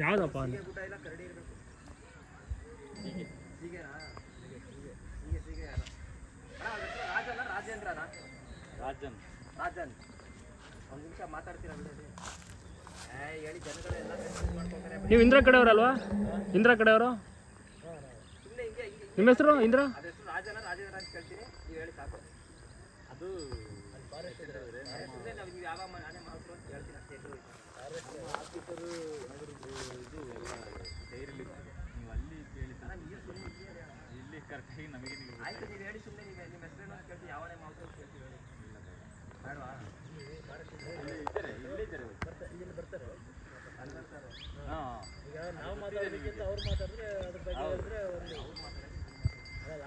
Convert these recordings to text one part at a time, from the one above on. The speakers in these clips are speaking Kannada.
ಯಾವ್ದಪ್ಪ ಅಲ್ಲಿ? ಊಟ ಇಲ್ಲ ಕರಡಿ ಇರಬೇಕು ಹೀಗೆನಾ ಹೀಗೆ ಹೀಗೆ ಯಾರು ಅಣ್ಣ ಅವ್ರ ಹೆಸರು ರಾಜನ. ರಾಜೇಂದ್ರನ ರಾಜನ್. ರಾಜನ್ ಒಂದು ನಿಮಿಷ ಮಾತಾಡ್ತೀರಾ ಬಿಡಿ ಏ ಹೇಳಿ ಜನಗಳೆಲ್ಲ ಮಾಡ್ಕೊತಾರೆ ನೀವು ಇಂದ್ರ ಕಡೆಯವರಲ್ವಾ? ಇಂದ್ರ ಕಡೆಯವರು? ಸುಮ್ಮನೆ ಹಿಂಗೆ ಹಿಂಗೆ. ನಿಮ್ಮ ಹೆಸರು ಇಂದ್ರ? ಹೆಸರು ರಾಜನ ರಾಜೇಂದ್ರ ಅಂತ ಕೇಳ್ತೀನಿ. ನೀವು ಹೇಳಿ ಸಾಕು. ಅದು ಯಾವ ಅಂತ ಹೇಳ್ತೀನಿ ನೀವು ನೀವು ನೀವು ನೀವು ನೀವು ನಾವು ಅವ್ರು ಮಾತಾಡಿದ್ರೆ ಅದ್ರ ಬಗ್ಗೆ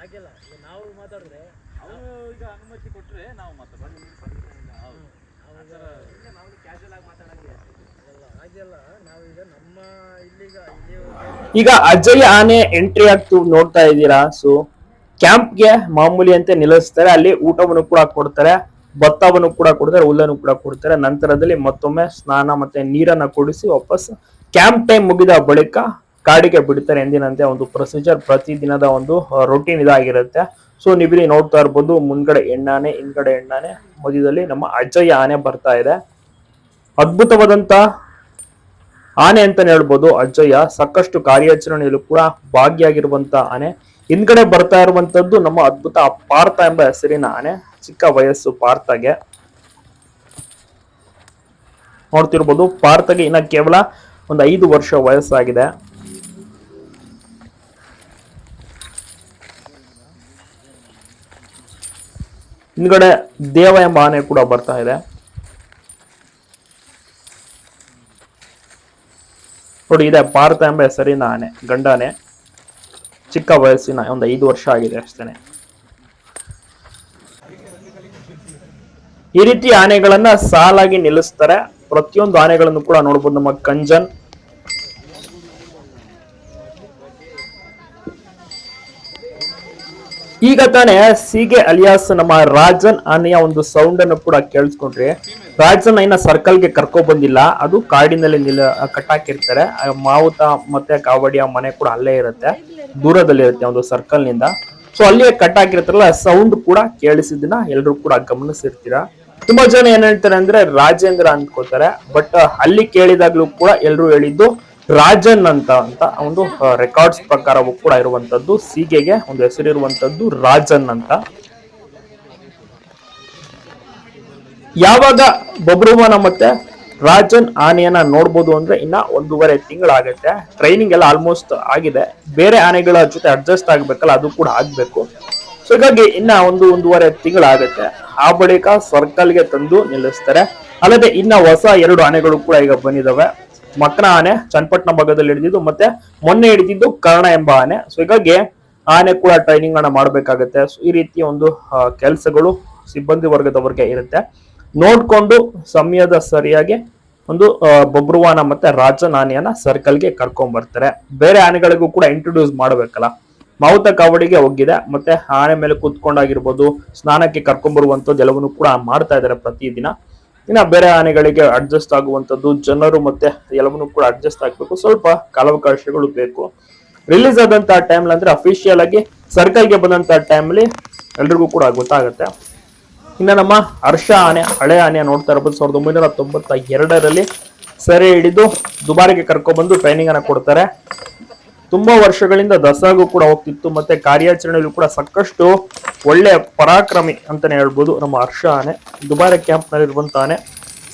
ಈಗ ನಾವು ಮಾತಾಡಿದ್ರೆ ಅವರು ಈಗ ಅನುಮತಿ ಕೊಟ್ಟರೆ ನಾವು ಮಾತಾಡೋದು ಹೌದು. ಮಾಮೂಲಿ ಕ್ಯಾಶುವಲ್ ಆಗಿ ಮಾತಾಡಂಗೆ ನಾವು ಈಗ ಅಜಯ್ ಆನೆ ಎಂಟ್ರಿ ಆಗ್ತು ನೋಡ್ತಾ ಇದ್ದೀರಾ? ಸೊ ಕ್ಯಾಂಪ್ಗೆ ಮಾಮೂಲಿ ಅಂತೆ ನಿಲ್ಲಿಸ್ತಾರೆ. ಅಲ್ಲಿ ಊಟವನ್ನು ಕೂಡ ಕೊಡ್ತಾರೆ, ಭತ್ತವನ್ನು ಕೂಡ ಕೊಡ್ತಾರೆ, ಹುಲ್ಲನ್ನು ಕೂಡ ಕೊಡ್ತಾರೆ. ನಂತರದಲ್ಲಿ ಮತ್ತೊಮ್ಮೆ ಸ್ನಾನ ಮತ್ತೆ ನೀರನ್ನ ಕೊಡಿಸಿ ವಾಪಸ್ ಕ್ಯಾಂಪ್ ಟೈಮ್ ಮುಗಿದ ಬಳಿಕ ಕಾಡಿಗೆ ಬಿಡ್ತಾರೆ ಎಂದಿನಂತೆ ಒಂದು ಪ್ರೊಸೀಜರ್ ಪ್ರತಿದಿನದ ಒಂದು ರೊಟೀನ್ ಇದಾಗಿರುತ್ತೆ. ಸೊ ನೀವಿಲ್ಲಿ ನೋಡ್ತಾ ಇರ್ಬೋದು, ಮುಂದ್ಗಡೆ ಎಣ್ಣಾನೆ, ಹಿಂದ್ಗಡೆ ಎಣ್ಣಾನೆ, ಮಧ್ಯದಲ್ಲಿ ನಮ್ಮ ಅಜ್ಜಯ್ಯ ಆನೆ ಬರ್ತಾ ಇದೆ. ಅದ್ಭುತವಾದಂತ ಆನೆ ಅಂತಾನೆ ಹೇಳ್ಬೋದು, ಅಜ್ಜಯ್ಯ, ಸಾಕಷ್ಟು ಕಾರ್ಯಾಚರಣೆಯಲ್ಲೂ ಕೂಡ ಭಾಗಿಯಾಗಿರುವಂತ ಆನೆ. ಹಿಂದ್ಗಡೆ ಬರ್ತಾ ಇರುವಂತದ್ದು ನಮ್ಮ ಅದ್ಭುತ ಪಾರ್ಥ ಎಂಬ ಹೆಸರಿನ ಆನೆ, ಚಿಕ್ಕ ವಯಸ್ಸು ಪಾರ್ಥಗೆ. ನೋಡ್ತಿರ್ಬೋದು, ಪಾರ್ಥಗೆ ಇನ್ನ ಕೇವಲ ಒಂದು ಐದು ವರ್ಷ ವಯಸ್ಸಾಗಿದೆ. ಹಿಂದ್ಗಡೆ ದೇವ ಎಂಬ ಆನೆ ಕೂಡ ಬರ್ತಾ ಇದೆ. ನೋಡಿ ಇದೆ ಪಾರ್ಥ ಎಂಬ ಹೆಸರಿನ ಆನೆ, ಗಂಡಾನೆ. ಚಿಕ್ಕ ವಯಸ್ಸಿನ, ಒಂದು ಐದು ವರ್ಷ ಆಗಿದೆ ಅಷ್ಟೇನೆ. ಈ ರೀತಿ ಆನೆಗಳನ್ನ ಸಾಲಾಗಿ ನಿಲ್ಲಿಸ್ತಾರೆ. ಪ್ರತಿಯೊಂದು ಆನೆಗಳನ್ನು ಕೂಡ ನೋಡ್ಬೋದು ನಮ್ಮ ಕಂಜನ್. ಈಗ ತಾನೆ ಸಿಗೆ ಅಲಿಯಾಸ್ ನಮ್ಮ ರಾಜನ್ ಆನೆಯ ಒಂದು ಸೌಂಡ್ ಅನ್ನು ಕೂಡ ಕೇಳಿಸ್ಕೊಂಡ್ರಿ. ಇನ್ನ ಸರ್ಕಲ್ಗೆ ಕರ್ಕೊ ಬಂದಿಲ್ಲ. ಅದು ಕಾಡಿನಲ್ಲಿ ನಿಲ್ಲ ಕಟ್ಟಾಕಿರ್ತಾರೆ. ಮಾವುತ ಮತ್ತೆ ಕಾವಡಿಯ ಮನೆ ಕೂಡ ಅಲ್ಲೇ ಇರುತ್ತೆ. ದೂರದಲ್ಲಿ ಇರುತ್ತೆ ಒಂದು ಸರ್ಕಲ್ನಿಂದ ಸೊ ಅಲ್ಲಿಯೇ ಕಟ್ಟಾಕಿರ್ತಾರಲ್ಲ ಸೌಂಡ್ ಕೂಡ ಕೇಳಿಸಿದ್ದನ್ನ ಎಲ್ಲರೂ ಕೂಡ ಗಮನಿಸಿರ್ತೀರಾ. ತುಂಬಾ ಜನ ಏನ್ ಹೇಳ್ತಾರೆ ಅಂದ್ರೆ ರಾಜೇಂದ್ರ ಅಂದ್ಕೋತಾರೆ ಬಟ್ ಅಲ್ಲಿ ಕೇಳಿದಾಗ್ಲೂ ಕೂಡ ಎಲ್ಲರೂ ಹೇಳಿದ್ದು ರಾಜನ್ ಅಂತ ಅಂತ ಒಂದು ರೆಕಾರ್ಡ್ಸ್ ಪ್ರಕಾರವೂ ಕೂಡ ಇರುವಂತದ್ದು ಸೀಗೆಗೆ ಒಂದು ಹೆಸರಿರುವಂತದ್ದು ರಾಜನ್ ಅಂತ. ಯಾವಾಗ ಬಬ್ರುವನ ಮತ್ತೆ ರಾಜನ್ ಆನೆಯನ್ನ ನೋಡ್ಬೋದು ಅಂದ್ರೆ ಇನ್ನ ಒಂದೂವರೆ ತಿಂಗಳಾಗತ್ತೆ. ಟ್ರೈನಿಂಗ್ ಎಲ್ಲ ಆಲ್ಮೋಸ್ಟ್ ಆಗಿದೆ. ಬೇರೆ ಆನೆಗಳ ಜೊತೆ ಅಡ್ಜಸ್ಟ್ ಆಗ್ಬೇಕಲ್ಲ, ಅದು ಕೂಡ ಆಗ್ಬೇಕು. ಸೊ ಹೀಗಾಗಿ ಇನ್ನ ಒಂದು ಒಂದೂವರೆ ತಿಂಗಳಾಗತ್ತೆ. ಆ ಬಳಿಕ ಸರ್ಕಲ್ಗೆ ತಂದು ನಿಲ್ಲಿಸ್ತಾರೆ. ಅಲ್ಲದೆ ಇನ್ನ ಹೊಸ ಎರಡು ಆನೆಗಳು ಕೂಡ ಈಗ ಬಂದಿದಾವೆ. ಮಕ್ಕನ ಆನೆ, ಚನ್ನಪಟ್ಟಣ ಭಾಗದಲ್ಲಿ ಹಿಡಿದಿದ್ದು ಮತ್ತೆ ಮೊನ್ನೆ ಹಿಡಿದಿದ್ದು ಕರ್ಣ ಎಂಬ ಆನೆ. ಸೊ ಹೀಗಾಗಿ ಆನೆ ಕೂಡ ಟ್ರೈನಿಂಗ್ ಅನ್ನ ಮಾಡ್ಬೇಕಾಗತ್ತೆ. ಈ ರೀತಿಯ ಒಂದು ಕೆಲಸಗಳು ಸಿಬ್ಬಂದಿ ವರ್ಗದವರಿಗೆ ಇರುತ್ತೆ. ನೋಡ್ಕೊಂಡು ಸಮಯದ ಸರಿಯಾಗಿ ಒಂದು ಬಬ್ರುವಾನ ಮತ್ತೆ ರಾಜನ್ ಆನೆಯನ್ನ ಸರ್ಕಲ್ಗೆ ಕರ್ಕೊಂಡ್ ಬರ್ತಾರೆ ಬೇರೆ ಆನೆಗಳಿಗೂ ಕೂಡ ಇಂಟ್ರೊಡ್ಯೂಸ್ ಮಾಡ್ಬೇಕಲ್ಲ. ಮಾವುತ ಕಾವಡಿಗೆ ಹೋಗಿದೆ, ಮತ್ತೆ ಆನೆ ಮೇಲೆ ಕೂತ್ಕೊಂಡಾಗಿರ್ಬೋದು, ಸ್ನಾನಕ್ಕೆ ಕರ್ಕೊಂಡ್ ಬರುವಂತದ್ದು ಎಲ್ಲವನ್ನು ಕೂಡ ಮಾಡ್ತಾ ಇದ್ದಾರೆ ಪ್ರತಿದಿನ. ಇನ್ನ ಬೇರೆ ಆನೆಗಳಿಗೆ ಅಡ್ಜಸ್ಟ್ ಆಗುವಂತದ್ದು, ಜನರು ಮತ್ತೆ ಎಲ್ಲವನ್ನು ಕೂಡ ಅಡ್ಜಸ್ಟ್ ಆಗ್ಬೇಕು. ಸ್ವಲ್ಪ ಕಾಲಾವಕಾಶಗಳು ಬೇಕು. ರಿಲೀಸ್ ಆದಂತ ಟೈಮ್ ಅಂದ್ರೆ ಅಫಿಷಿಯಲ್ ಆಗಿ ಸರ್ಕಲ್ಗೆ ಬಂದಂತ ಟೈಮ್ಲಿ ಎಲ್ರಿಗೂ ಕೂಡ ಗೊತ್ತಾಗುತ್ತೆ. ಇನ್ನ ನಮ್ಮ ಹರ್ಷ ಆನೆ, ಹಳೆ ಆನೆ ನೋಡ್ತಾ ಇರ್ಬೋದು. ಸಾವಿರದ ಒಂಬೈನೂರ ತೊಂಬತ್ತ ಎರಡರಲ್ಲಿ ಸೆರೆ ಹಿಡಿದು ದುಬಾರಿಗೆ ಕರ್ಕೊಬಂದು ಟ್ರೈನಿಂಗ್ ಅನ್ನು ಕೊಡ್ತಾರೆ. ತುಂಬಾ ವರ್ಷಗಳಿಂದ ದಸರಾಗೂ ಕೂಡ ಹೋಗ್ತಿತ್ತು, ಮತ್ತೆ ಕಾರ್ಯಾಚರಣೆಯಲ್ಲೂ ಕೂಡ ಸಾಕಷ್ಟು ಒಳ್ಳೆ ಪರಾಕ್ರಮಿ ಅಂತಾನೆ ಹೇಳ್ಬೋದು ನಮ್ಮ ಹರ್ಷ ಆನೆ. ದುಬಾರಿ ಕ್ಯಾಂಪ್ನಲ್ಲಿ ಇರುವಂತ ಆನೆ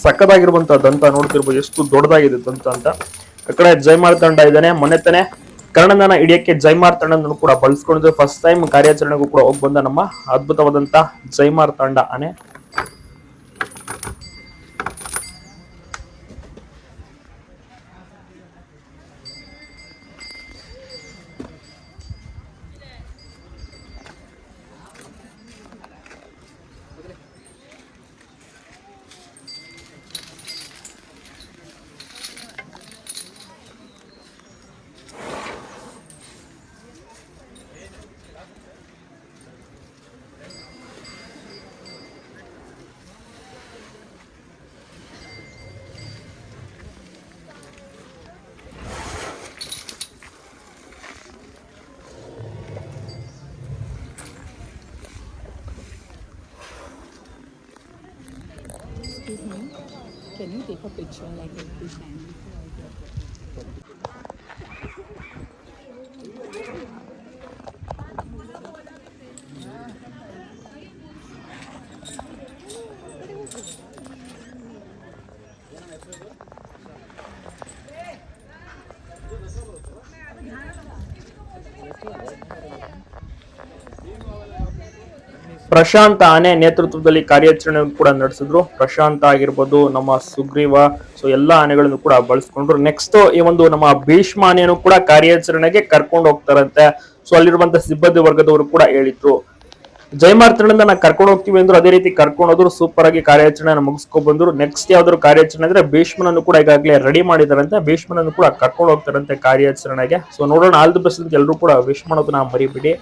ಸಕ್ಕದಾಗಿರುವಂತಹ ದಂತ ನೋಡ್ತಿರ್ಬೋದು. ಎಷ್ಟು ದೊಡ್ಡದಾಗಿದೆ ದಂತ ಅಂತ. ಆ ಕಡೆ ಜೈ ತಂಡ ಇದ್ದಾನೆ, ಮೊನ್ನೆ ತಾನೆ ಕರ್ಣನ ಹಿಡಿಯಕ್ಕೆ ಜೈಮಾರ್ ತಂಡವನ್ನು ಕೂಡ ಬಳಸ್ಕೊಂಡಿದ್ರು. ಫಸ್ಟ್ ಟೈಮ್ ಕಾರ್ಯಾಚರಣೆಗೂ ಕೂಡ ಹೋಗ್ಬಂದ ನಮ್ಮ ಅದ್ಭುತವಾದಂತ ಜೈಮಾರ್ ತಂಡ ಆನೆ అని take a picture like at the Prashant ಆನೆ ನೇತೃತ್ವದಲ್ಲಿ ಕಾರ್ಯಾಚರಣೆ ಕೂಡ ನಡೆಸಿದ್ರು. ಪ್ರಶಾಂತ್ ಆಗಿರ್ಬೋದು, ನಮ್ಮ ಸುಗ್ರೀವ ಸೊ ಎಲ್ಲ ಆನೆಗಳನ್ನು ಕೂಡ ಬಳಸ್ಕೊಂಡ್ರು. ನೆಕ್ಸ್ಟ್ ಈ ಒಂದು ನಮ್ಮ ಭೀಷ್ಮ ಆನೆಯನ್ನು ಕೂಡ ಕಾರ್ಯಾಚರಣೆಗೆ ಕರ್ಕೊಂಡು ಹೋಗ್ತಾರಂತೆ. ಸೊ ಅಲ್ಲಿರುವಂತ ಸಿಬ್ಬಂದಿ ವರ್ಗದವರು ಕೂಡ ಹೇಳಿದ್ರು. ಜಯಮಾರ್ತನಿಂದ ನಾ ಕರ್ಕೊಂಡು ಹೋಗ್ತೀವಿ ಅಂದ್ರು, ಅದೇ ರೀತಿ ಕರ್ಕೊಂಡು ಹೋದ್ರು ಸೂಪರ್ ಆಗಿ ಕಾರ್ಯಾಚರಣೆ ಮುಗಿಸ್ಕೊ ಬಂದ್ರು. ನೆಕ್ಸ್ಟ್ ಯಾವ್ದಾದ್ರು ಕಾರ್ಯಾಚರಣೆ ಅಂದ್ರೆ ಭೀಷ್ಮನನ್ನು ಕೂಡ ಈಗಾಗಲೇ ರೆಡಿ ಮಾಡಿದಾರಂತೆ. ಭೀಷ್ಮನನ್ನು ಕೂಡ ಕರ್ಕೊಂಡು ಹೋಗ್ತಾರಂತೆ ಕಾರ್ಯಾಚರಣೆಗೆ. ಸೊ ನೋಡೋಣ ಆಲ್ ದಿ ಬೆಸ್ಟ್ ಎಲ್ಲರೂ ಕೂಡ ವಿಶ್ ಮಾಡೋದನ್ನ ಮರಿಬಿಡಿ.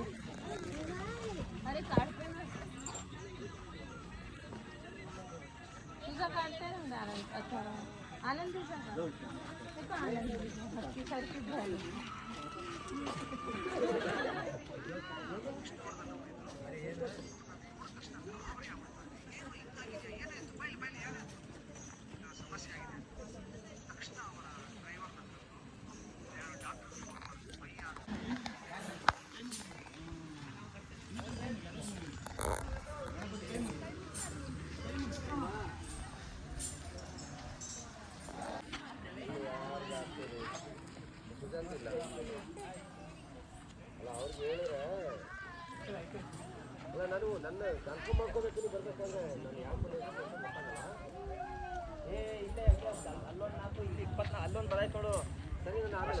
अरे काढते तुझा काढते ना अथवा आनंद तुझा का आनंद भक्ती सारखी झाली. ನಾನು ನನ್ನ ಕನ್ಫರ್ಮ್ ಮಾಡ್ಕೋಬೇಕು ನೀವು ನಾನು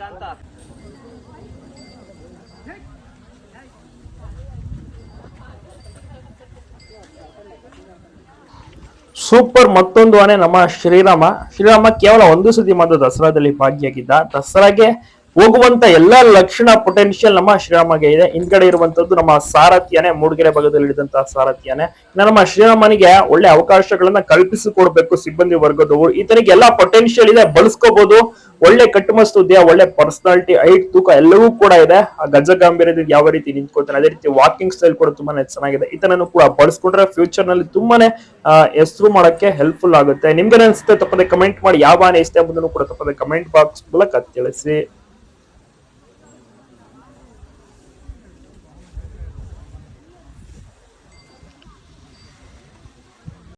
ಯಾವ ಸೂಪರ್ ಮತ್ತೊಂದು ಆನೆ ನಮ್ಮ ಶ್ರೀರಾಮ. ಶ್ರೀರಾಮ ಕೇವಲ ಒಂದು ಸುದ್ದಿ ಮಾತ್ರ ದಸರಾದಲ್ಲಿ ಭಾಗಿಯಾಗಿದ್ದ. ದಸರಾಗೆ ಹೋಗುವಂತ ಎಲ್ಲಾ ಲಕ್ಷಣ ಪೊಟೆನ್ಶಿಯಲ್ ನಮ್ಮ ಶ್ರೀರಾಮಗೆ ಇದೆ. ಹಿಂದ್ಗಡೆ ಇರುವಂತದ್ದು ನಮ್ಮ ಸಾರಥ್ಯನೇ, ಮೂಡಿಗೆರೆ ಭಾಗದಲ್ಲಿ ಇಳಿದಂತಹ ಸಾರಥ್ಯನೇ. ನಮ್ಮ ಶ್ರೀರಾಮನಿಗೆ ಒಳ್ಳೆ ಅವಕಾಶಗಳನ್ನ ಕಲ್ಪಿಸಿಕೊಡ್ಬೇಕು ಸಿಬ್ಬಂದಿ ವರ್ಗದವರು. ಈತನಿಗೆ ಎಲ್ಲಾ ಪೊಟೆನ್ಶಿಯಲ್ ಇದೆ ಬಳಸ್ಕೋಬಹುದು ಒಳ್ಳೆ ಕಟ್ಟುಮಸ್ತು ದೇಹ ಒಳ್ಳೆ ಪರ್ಸನಾಲಿಟಿ ಹೈಟ್ ತೂಕ ಎಲ್ಲವೂ ಕೂಡ ಇದೆ. ಆ ಗಜ ಗಾಂಭೀರ್ಯದ ಯಾವ ರೀತಿ ನಿಂತ್ಕೊಳ್ತಾನೆ, ಅದೇ ರೀತಿ ವಾಕಿಂಗ್ ಸ್ಟೈಲ್ ಕೂಡ ತುಂಬಾನೇ ಚೆನ್ನಾಗಿದೆ. ಈತನನ್ನು ಕೂಡ ಬಳಸ್ಕೊಂಡ್ರೆ ಫ್ಯೂಚರ್ನಲ್ಲಿ ತುಂಬಾನೇ ಹೆಸರು ಮಾಡಕ್ಕೆ ಹೆಲ್ಪ್ಫುಲ್ ಆಗುತ್ತೆ. ನಿಮ್ಗೆ ಅನಿಸುತ್ತೆ ತಪ್ಪದೆ ಕಮೆಂಟ್ ಮಾಡಿ. ಯಾವ ಆನೆ ಇಷ್ಟ ಎಂಬುದನ್ನು ಕೂಡ ತಪ್ಪದೆ ಕಮೆಂಟ್ ಬಾಕ್ಸ್ ಮೂಲಕ ತಿಳಿಸಿ.